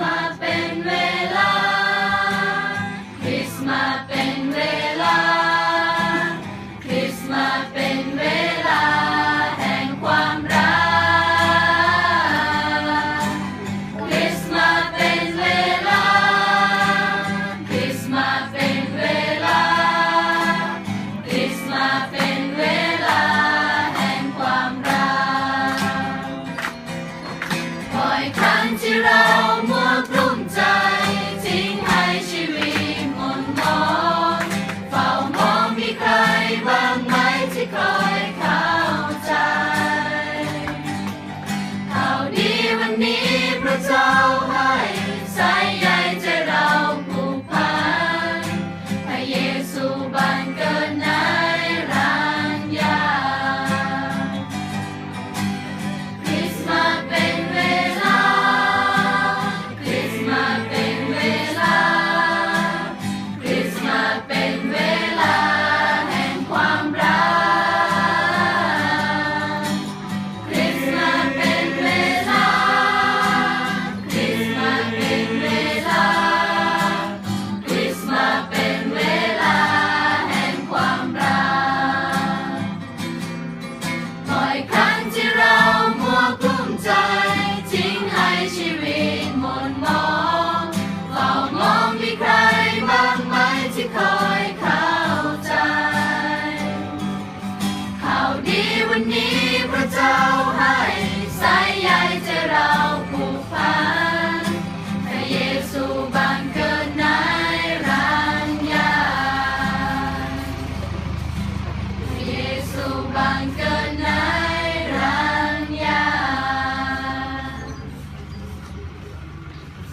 มาสเป็นเวลา คริสต์มาสเป็นเวลาคริสต์มาสเป็นเวลาแห่งความรักคริสต์มาสเป็นเวลาคริสต์มาสเป็นเวลา คริสต์มาเป็นเวลาแห่งความรักบ่อยครั้งที่เรา ที่ subang ke